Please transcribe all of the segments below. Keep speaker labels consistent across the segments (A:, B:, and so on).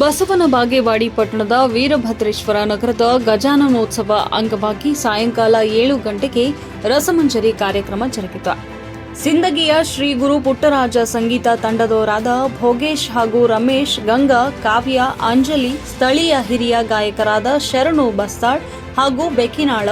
A: ಬಸವನ ಬಾಗೇವಾಡಿ ಪಟ್ಟಣದ ವೀರಭದ್ರೇಶ್ವರ ನಗರದ ಗಜಾನನೋತ್ಸವ ಅಂಗವಾಗಿ ಸಾಯಂಕಾಲ ಏಳು ಗಂಟೆಗೆ ರಸಮಂಜರಿ ಕಾರ್ಯಕ್ರಮ ಜರುಗಿತು. ಸಿಂದಗಿಯ ಶ್ರೀ ಗುರು ಪುಟ್ಟರಾಜ ಸಂಗೀತ ತಂಡದವರಾದ ಭೋಗೇಶ್ ಹಾಗೂ ರಮೇಶ್, ಗಂಗಾ, ಕಾವ್ಯ, ಅಂಜಲಿ, ಸ್ಥಳೀಯ ಹಿರಿಯ ಗಾಯಕರಾದ ಶರಣು ಬಸ್ತಾಳ್ ಹಾಗೂ ಬೆಕ್ಕಿನಾಳ,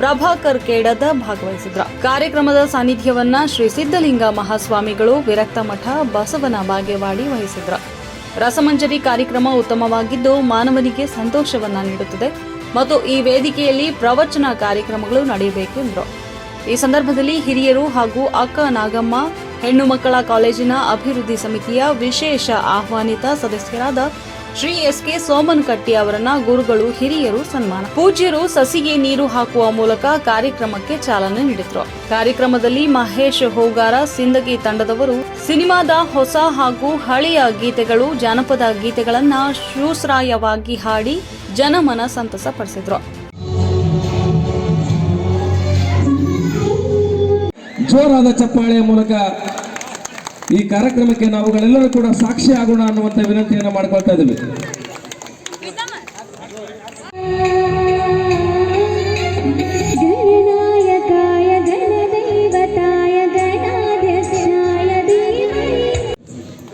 A: ಪ್ರಭಾಕರ್ ಕೇಡದ ಭಾಗವಹಿಸಿದ್ರು ಕಾರ್ಯಕ್ರಮದ ಸಾನ್ನಿಧ್ಯವನ್ನ ಶ್ರೀ ಸಿದ್ದಲಿಂಗ ಮಹಾಸ್ವಾಮಿಗಳು ವಿರಕ್ತ ಮಠ ಬಸವನ ಬಾಗೇವಾಡಿ ವಹಿಸಿದ್ರು ರಸಮಂಜರಿ ಕಾರ್ಯಕ್ರಮ ಉತ್ತಮವಾಗಿದ್ದು ಮಾನವನಿಗೆ ಸಂತೋಷವನ್ನ ನೀಡುತ್ತದೆ ಮತ್ತು ಈ ವೇದಿಕೆಯಲ್ಲಿ ಪ್ರವಚನ ಕಾರ್ಯಕ್ರಮಗಳು ನಡೆಯಬೇಕೆಂದರು. ಈ ಸಂದರ್ಭದಲ್ಲಿ ಹಿರಿಯರು ಹಾಗೂ ಅಕ್ಕ ನಾಗಮ್ಮ, ಹೆಣ್ಣು ಮಕ್ಕಳ ಕಾಲೇಜಿನ ಅಭಿವೃದ್ಧಿ ಸಮಿತಿಯ ವಿಶೇಷ ಆಹ್ವಾನಿತ ಸದಸ್ಯರಾದ ಶ್ರೀ ಎಸ್ ಕೆ ಸೋಮನ್ ಕಟ್ಟಿ ಅವರನ್ನ ಗುರುಗಳು ಹಿರಿಯರು ಸನ್ಮಾನ. ಪೂಜ್ಯರು ಸಸಿಗೆ ನೀರು ಹಾಕುವ ಮೂಲಕ ಕಾರ್ಯಕ್ರಮಕ್ಕೆ ಚಾಲನೆ ನೀಡಿದ್ರು. ಕಾರ್ಯಕ್ರಮದಲ್ಲಿ ಮಹೇಶ್ ಹೋಗಾರ, ಸಿಂದಗಿ ತಂಡದವರು, ಸಿನಿಮಾದ ಹೊಸ ಹಾಗೂ ಹಳೆಯ ಗೀತೆಗಳು, ಜಾನಪದ ಗೀತೆಗಳನ್ನ ಶೂಸ್ರಾಯವಾಗಿ ಹಾಡಿ ಜನಮನ ಸಂತಸ ಪಡಿಸಿದ್ರು
B: ಜೋರಾದ ಚಪ್ಪಾಳೆಯ ಮೂಲಕ ಈ ಕಾರ್ಯಕ್ರಮಕ್ಕೆ ನಾವುಗಳೆಲ್ಲರೂ ಕೂಡ ಸಾಕ್ಷಿ ಆಗೋಣ ಅನ್ನುವಂಥ ವಿನಂತಿಯನ್ನು ಮಾಡ್ಕೊಳ್ತಾ ಇದ್ದೀವಿ.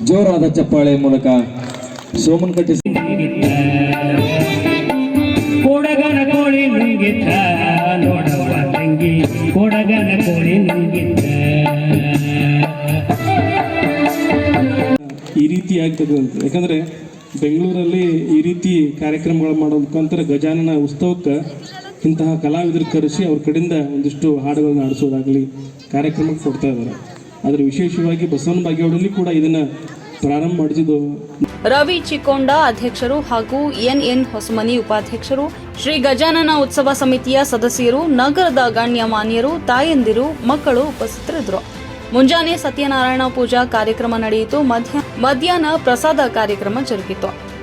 B: ಜೋರಾದ ಚಪ್ಪಾಳೆ ಮೂಲಕ ಸೋಮನ್ ಕಟ್ಟಿ
C: ಕೊಡಗನ ಕೋಳಿ ನೋಡವ ತಂಗಿ. ಕೊಡಗನ ಕೋಳಿ
D: ಈ ರೀತಿ ಆಗ್ತದೆ ಅಂತ. ಯಾಕಂದರೆ ಬೆಂಗಳೂರಲ್ಲಿ ಈ ರೀತಿ ಕಾರ್ಯಕ್ರಮಗಳು ಮಾಡೋ ಮುಖಾಂತರ ಗಜಾನನ ಉತ್ಸವಕ್ಕೆ ಇಂತಹ ಕಲಾವಿದರು ಕರೆಸಿ ಅವ್ರ ಕಡೆಯಿಂದ ಒಂದಿಷ್ಟು ಹಾಡುಗಳನ್ನ ಆಡಿಸೋದಾಗಲಿ ಕಾರ್ಯಕ್ರಮಕ್ಕೆ ಕೊಡ್ತಾ ಇದ್ದಾರೆ. ಆದರೆ ವಿಶೇಷವಾಗಿ ಬಸವನ ಬಾಗೇವಾಡಲ್ಲಿ ಕೂಡ ಇದನ್ನು ಪ್ರಾರಂಭ ಮಾಡಿಸಿದ್ದು
A: ರವಿ ಚಿಕ್ಕೊಂಡ ಅಧ್ಯಕ್ಷರು ಹಾಗೂ ಎನ್ ಎನ್ ಹೊಸಮನಿ ಉಪಾಧ್ಯಕ್ಷರು, ಶ್ರೀ ಗಜಾನನ ಉತ್ಸವ ಸಮಿತಿಯ ಸದಸ್ಯರು, ನಗರದ ಗಣ್ಯಮಾನ್ಯರು, ತಾಯಂದಿರು, ಮಕ್ಕಳು ಉಪಸ್ಥಿತರಿದ್ದರು. ಮುಂಜಾನೆ ಸತ್ಯನಾರಾಯಣ ಪೂಜಾ ಕಾರ್ಯಕ್ರಮ ನಡೆಯಿತು. ಮಧ್ಯ ಮಧ್ಯಾಹ್ನ ಪ್ರಸಾದ ಕಾರ್ಯಕ್ರಮ ಜರುಗಿತು.